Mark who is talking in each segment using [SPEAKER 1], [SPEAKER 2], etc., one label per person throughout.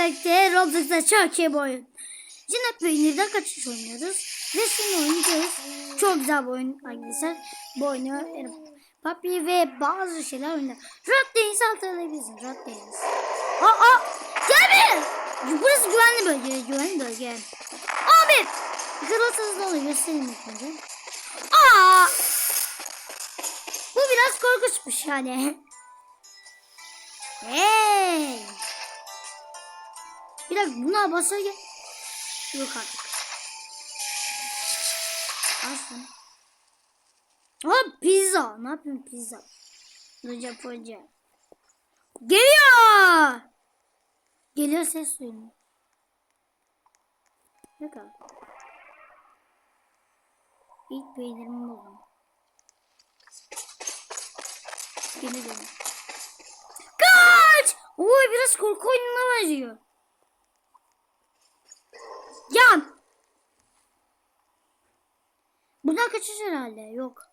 [SPEAKER 1] Minecraft'te Roblox'ta çok iyi bir oyun. Şimdi peynirden kaçış oynuyoruz. Ve şimdi oynayacağız. Çok güzel bir oyun arkadaşlar. Bu oyunu Papi ve bazı şeyler oynuyor. Rot Deniz hatırlayabilirsin. Rot Deniz. Aa, aa gel bir. Burası güvenli bölge. Güvenli bölge. Abi. Kırılsız ne oluyor? Göstereyim ilk önce. Aa. Bu biraz korkunçmuş yani. Hey. Bir dakika buna basar gel. Yok artık. Aslında. Aa pizza. Ne yapıyorsun pizza? Hoca hoca. Geliyor. Geliyor ses duyuyorum. Ne kadar? İlk peynirimi buldum. Geliyor. Kaç! Oy biraz korku oyununa benziyor. Yan! Buradan kaçış herhalde. Yok.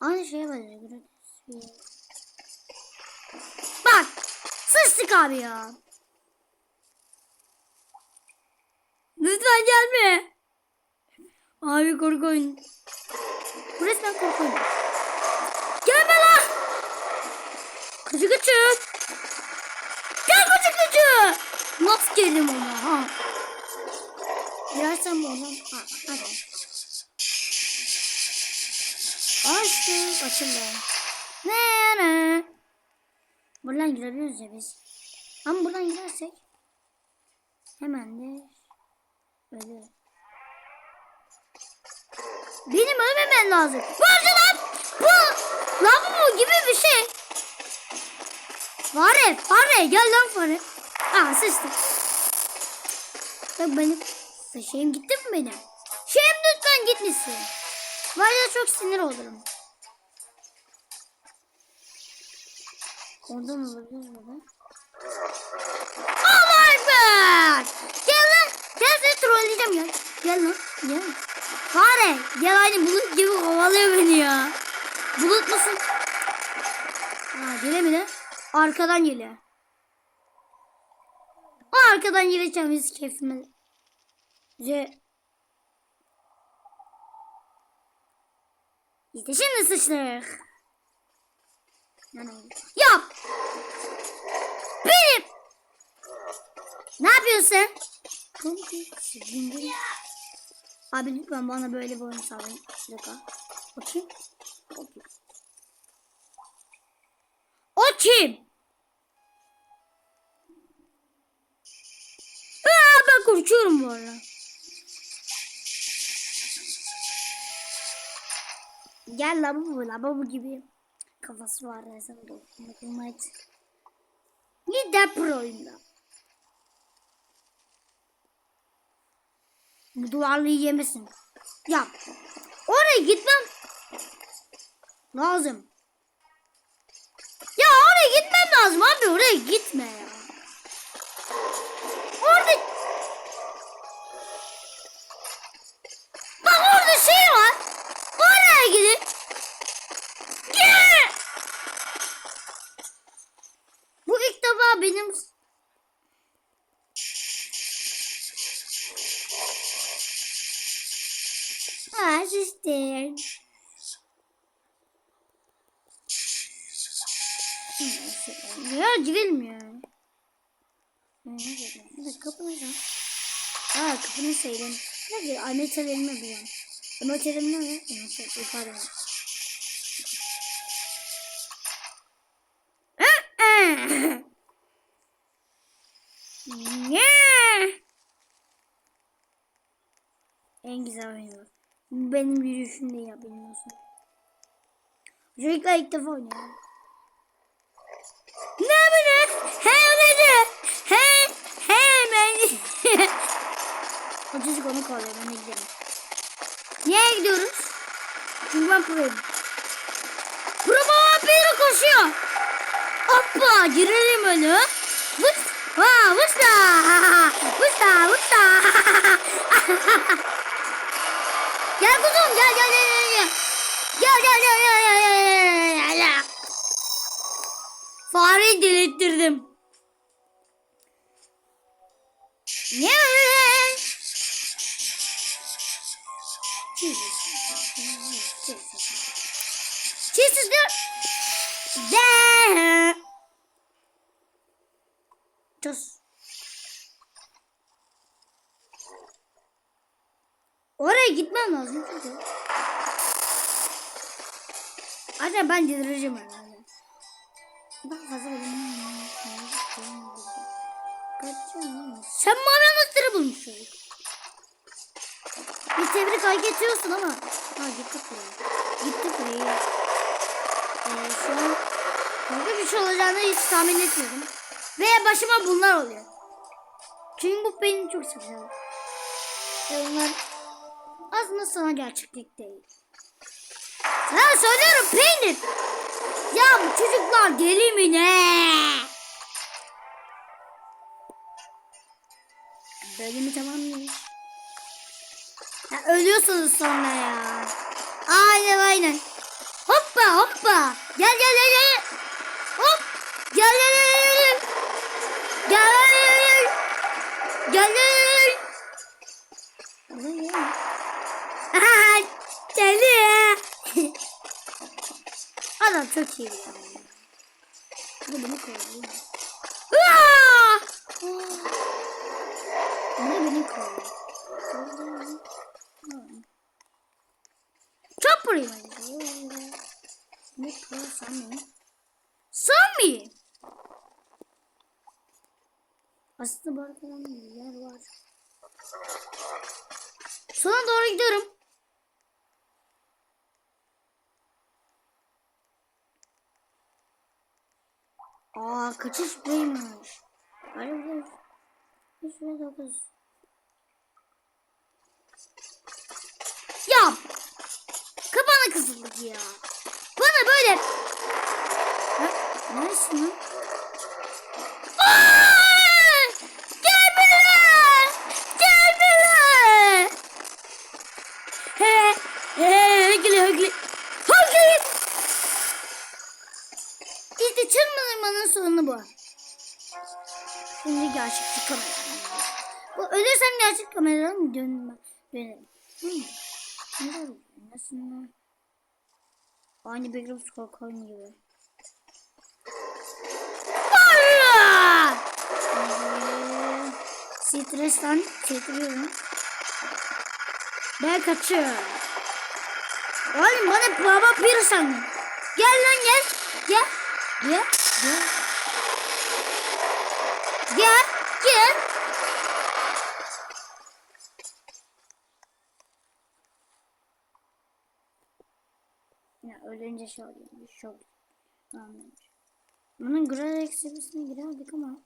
[SPEAKER 1] Aynı şeye benziyor. Bak! Sıçtık abi ya. Lütfen gelme. Abi korku oyunu. Bu resmen korku oyunu. Gelme lan! Kıcı kıcı. Gel kıcı kıcı. Nasıl geldim ona ha? Girersem oradan. Ha, hadi. Açtık. Açıldı. Ne ne? Buradan girebiliyoruz ya biz. Ama buradan girersek hemen de böyle. Benim ölmemem lazım. Arada lan bu lavabo gibi bir şey. Fare, fare gel lan fare. Aa sıçtım. Bak benim şeyim gitti mi benim? Şeyim lütfen gitmesin. Var ya çok sinir olurum. Oradan olabilir mi? Allah Ekber! Gel lan! Gel seni trolleyeceğim gel. Gel lan. Gel. Fare! Gel aynı bulut gibi kovalıyor beni ya. Bulut musun? Ha gelemedi. Arkadan geliyor. O arkadan gireceğim biz Ce. İşte şimdi sıçtık. Yap. Benim. Ne yapıyorsun sen? Abi lütfen bana böyle bir oyun sağlayın. Bir dakika. Bakayım. Bakayım. O kim? Aa, ben korkuyorum bu arada. Gel la bu la bu gibi kafası var resmen dokunmak için. Ne de proyla. Bu duvarlıyı yemesin. Ya oraya gitmem lazım. Ya oraya gitmem lazım abi oraya gitme ya. Benim Ha şiştin. Ya girilmiyor. Bir ne lan? Aa kapının seyrini. Ne diyor? Ahmet Selim'e biliyorum. Ahmet Selim ne? Ahmet Selim En güzel bu. Benim yürüyüşüm değil ya benim olsun. Çocuklar ilk defa oynuyor. Ne bu ne? He ne? He he ben. o çocuk onu kovalıyor ben de gidelim. Niye gidiyoruz? Çünkü ben proyum. Pro baba biri koşuyor. Hoppa girelim öyle. Vıs. Va vısta. Vısta vısta. Gel kuzum gel gel gel gel. Gel gel gel gel gel gel gel gel. Fareyi delirttirdim. Tus. Oraya gitmem lazım çünkü. Acaba ben delireceğim herhalde. Ben fazla. Kaçacağım. Sen bana nasıl bulmuşsun? Bir tebrik hak ediyorsun ama. Ha gittik buraya. Gittik buraya. Ee, şu an burada bir şey olacağını hiç tahmin etmiyordum. Ve başıma bunlar oluyor. Çünkü bu benim çok seviyorum. Ve bunlar aslında sana gerçeklik değil. Sana söylüyorum peynir. Ya bu çocuklar deli mi ne? Bölümü tamamlamış. Ya ölüyorsunuz sonra ya. Aynen aynen. Hoppa hoppa. Gel gel gel gel. Hop. Gel gel. Çok iyi. Bu beni kovalıyor. Bu beni kovalıyor. Çok buraya. Ne pro Sami? Sami! Aslında bu arkadan bir yer Aa kaçış buymuş. Hadi. Bir şuraya dokuz. Ya Kapana kızıldık ya. Bana böyle... Ha, neresin lan? Sonu bu. Şimdi gerçek kamera. Bu ölürsem gerçek kameradan mı dönmem? Dönerim. Hmm. Nasıl? Aynı Backroom Squad oyunu gibi. Stresten titriyorum. Ben kaçıyorum. Oğlum bana baba bir sen. Gel lan gel. Gel. Gel. Gel. Gel. Gel. Ya ölünce şey oluyor. Şey oluyor. Anladım. Bunun Gradex seviyesine girerdik ama.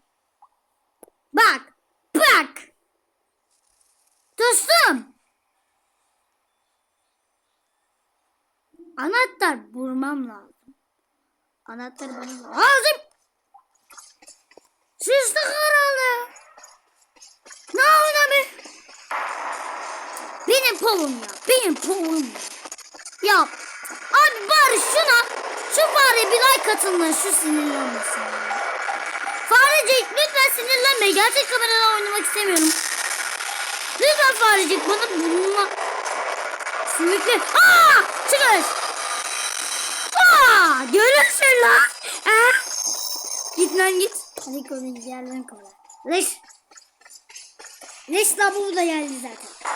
[SPEAKER 1] Bak! Bak! Dostum! Anahtar vurmam lazım. Anahtar bana lazım. Sıçtı herhalde. Ne be? Benim povum ya. Benim povum ya. Ya abi bari şuna şu fare bir like atın şu sinirlenmesin. Farecik lütfen sinirlenme. Gerçek kameradan oynamak istemiyorum. Lütfen farecik bana bulma. Sümüklü. Aa! Çıkış. Aa! Görürsün lan. Ha? Git lan git. Hadi konu yerden kola. Leş. Leş labubu da geldi zaten.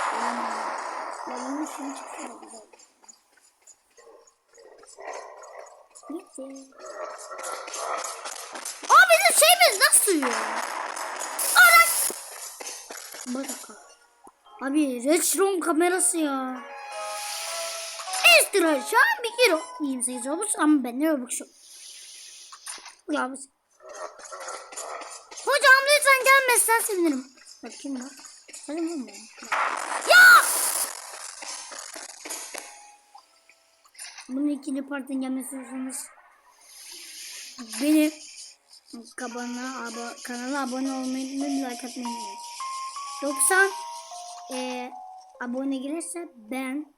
[SPEAKER 1] Ben bunu şimdi çıksana güzel. Gitti. Aa bizim şeyimiz nasıl yiyor? Ara. Bir dakika. Abi Redstone kamerası ya. Ekstra şu bir kilo. 28 olmuş ama ben ne yok. Ya biz. Hocam lütfen gelmezsen sevinirim. Bakayım bak. Hadi mı Ya! Bunun ikinci partın gelmesi istiyorsanız beni kanala, abo kanala abone olmayı like atmayı unutmayın. 90 eee abone gelirse ben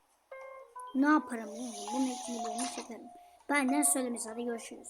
[SPEAKER 1] ne yaparım? Bunun için bölümü çekerim. Benden söylemesi hadi görüşürüz.